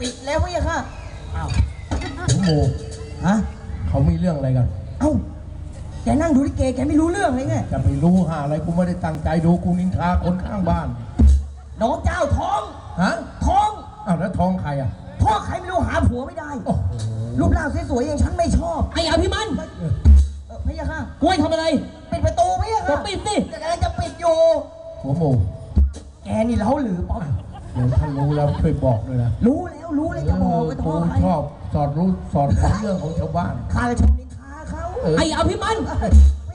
ปิดแล้วพี่ค่ะอ้าวผมโมฮะเขามีเรื่องอะไรกัน เอ้าแกนั่งดูลิเกแกไม่รู้เรื่องเลยไงจะไปรู้หาอะไรกูไม่ได้ตั้งใจดูกูนินทาคนข้างบ้านน้องเจ้าท้องฮะท้องอ้าวแล้วทองใครอะพ่อใครไม่รู้หาผัวไม่ได้โอ้โหรูปร่างสวยๆอย่างฉันไม่ชอบไอ้อภิมันเออพี่ค่ะกูให้ทำอะไรปิดประตูพี่ก็ค่ะปิดสิแต่กำลังจะปิดอยู่หัวโมแกนี่เล้าหรือป๊อป เดี๋ยวท่านรู้แล้วช่วยบอกด้วยนะรู้แล้วรู้เลยจะบอกว่าท้กูองใครชอบสอดรู้สอดของเรื่องของชาวบ้านข้าเลยชมนินทาเขาเออไอ้อภิมัน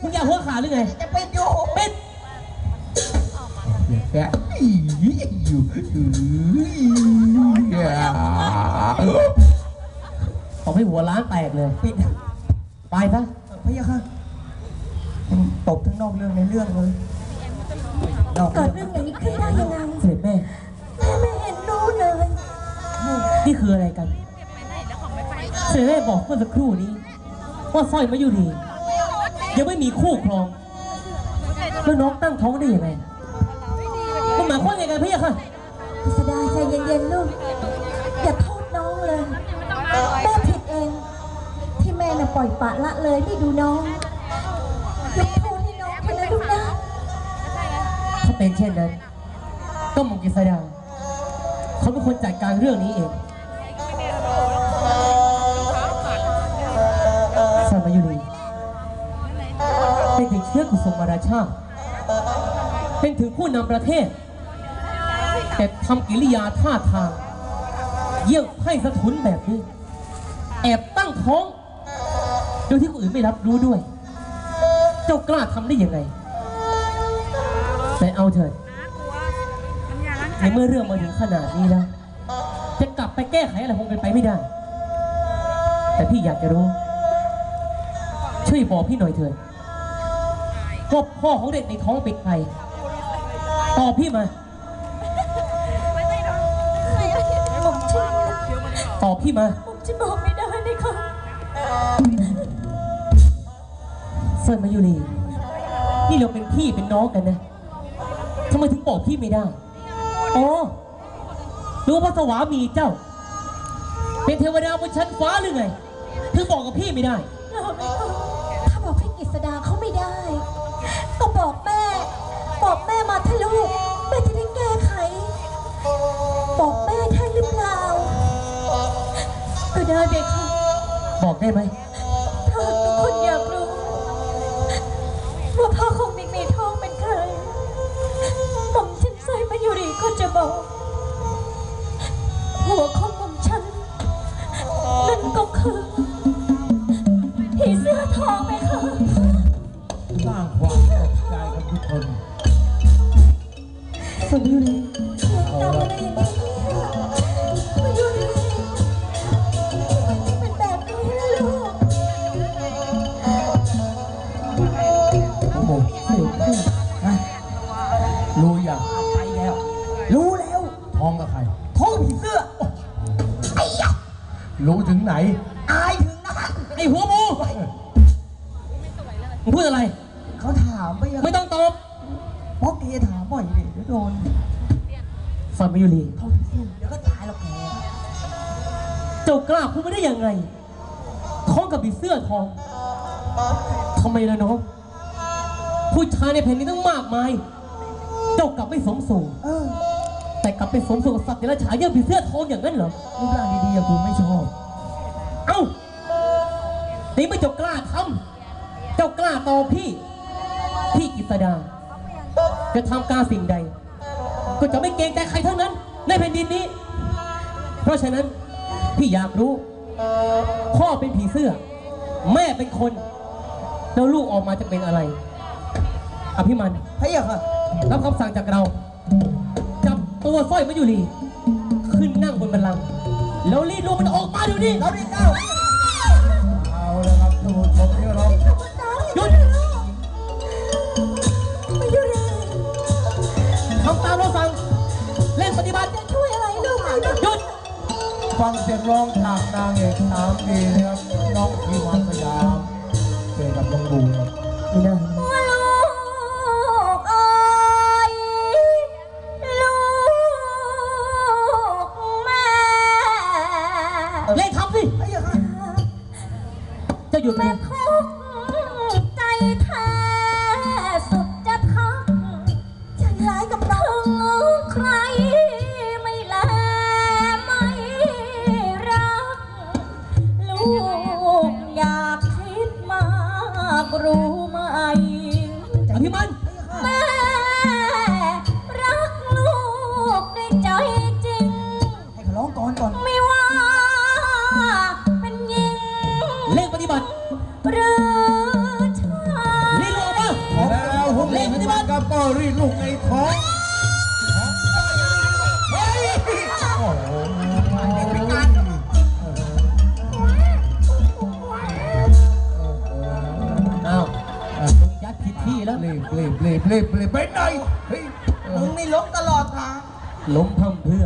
มึงอยากหัวขาหรือไงจะปิดอยู่ปิดเดี๋ยวแกอีอยู่อือแกขอให้หัวล้านแตกเลยปิดไปซะพี่ค่ะมันตบทั้งนอกเรื่องในเรื่องเลยนอกเกิเรื่ดองเรื่องอย่างนี้ขึ้นได้ยังไงเสด็จแม่แม่ นี่คืออะไรกันเสด็จแม่บอกเมื่อสักครู่นี้ว่าสร้อยมาอยู่ดียังไม่มีคู่ครองแล้วน้องตั้งท้องได้ยังไงมันหมายความยังไงพี่อะค่ะพิสดาใจเย็นๆลูกอย่าโทษน้องเลยแม่ผิดเอง ที่แม่น่ะปล่อยปละละเลยไม่ดูน้องยกโทษให้น้องเถอะนะลูกนะถ้าเป็นเช่นนั้นก็มงกิสดาเขาเป็นคนจัดการเรื่องนี้เอง เนถึงเชื้อกุสมราชา เป็นถึงผู้นำประเทศ แต่ทำกิริยาท่าทาง เยี่ยงให้สะทุนแบบนี้ แอบตั้งท้อง โดยที่คนอื่นไม่รับรู้ด้วย เจ้ากล้าทำได้ยังไง แต่เอาเถิดในเมื่อเรื่องมาถึงขนาดนี้แล้ว จะกลับไปแก้ไขอะไรคงเป็นไปไม่ได้ แต่พี่อยากจะรู้ ช่วยบอกพี่หน่อยเถิด ว่าพ่อของเด็กในท้องเป็นใครตอบพี่มา ผมชื่อตอบพี่มา ผมจะบอกไม่ได้เลยค่ะเซินมายุรีนี่เราเป็นพี่เป็นน้องกันนะทำไมถึงบอกพี่ไม่ได้ อ๋อรู้ว่าสวามีเจ้า เป็นเทวดาบนชั้นฟ้าหรือไง ถึงบอกกับพี่ไม่ได้ถ้าบอ ได้เบค่ะบอกได้ไหมถ้าทุกคนอยากรู้ ว่าพ่อของมิกมีท้องเป็นใครผมฉันใส่มาอยู่ดีก็จะบอก หัวของผมฉัน นั่นก็คือผีเสื้อทองไหมคะสร้างความตกใจกับทุกคนสวัสดีเลยเอาทำละอะไรอย่างนี้ ฮะรู้ยังไปแล้ว รู้แล้วท้องกับใครท้องผีเสื้อไอ้ยะรู้ถึงไหน อายถึงนั่นไอ้หัวหมูมึงพูดอะไร เขาถามไปยังไม่ต้องตอบเพราะแกถามบ่อยเลยเดี๋ยวโดนสอนมายุรีท้องผีเสื้อเดี๋ยวก็ตายหรอกแกเจ้ากล้าพูดไม่ได้ยังไงท้องกับผีเสื้อทองทำไมล่ะน้อง ผู้ชายในแผ่นนี้ตั้งมากมาย เจ้ากลับไม่สมสู่เออแต่กลับไปสมสู่กับสัตว์เดรัจฉานอย่างผีเสื้อทองอย่างนั้นเหรอ รูปร่างดีๆอะกูไม่ชอบ เอ้านี่ไม่เจ้ากล้าทำเจ้ากล้าต่อพี่ พี่กิษดา จะทำการสิ่งใด ก็จะไม่เกรงใจใครทั้งนั้น ในแผ่นดินนี้ เพราะฉะนั้นพี่อยากรู้ พ่อเป็นผีเสื้อ แม่เป็นคน แล้วลูกออกมาจะเป็นอะไร อภิมันพะยะค่ะรับคำสั่งจากเรา จับตัวสร้อยมายุรี ขึ้นนั่งบนบัลลังก์แล้วรีดลูกมันออกมาเดี๋ยวนี้เราดิเก้าเอาละครับทุกผู้ชมที่เราหยุดมาอยู่ดีทำตามเราสั่งเล่นปฏิบัติจะช่วยอะไรลูกไหมลูกหยุดฟังเสียงร้องจากนางเอกสามดีนะครับน้องพีวันสยามเจอกับน้องบูครับนี่นะว่า ฮ้ยลูกไอ้ท้องเฮ้ยโอ้โหอ้าวยัดผิดที่แล้วเรีบรีบรีบรีบรีบไปไหนเฮ้ยมึงไม่ล้มตลอดทางล้มทำเพื่อ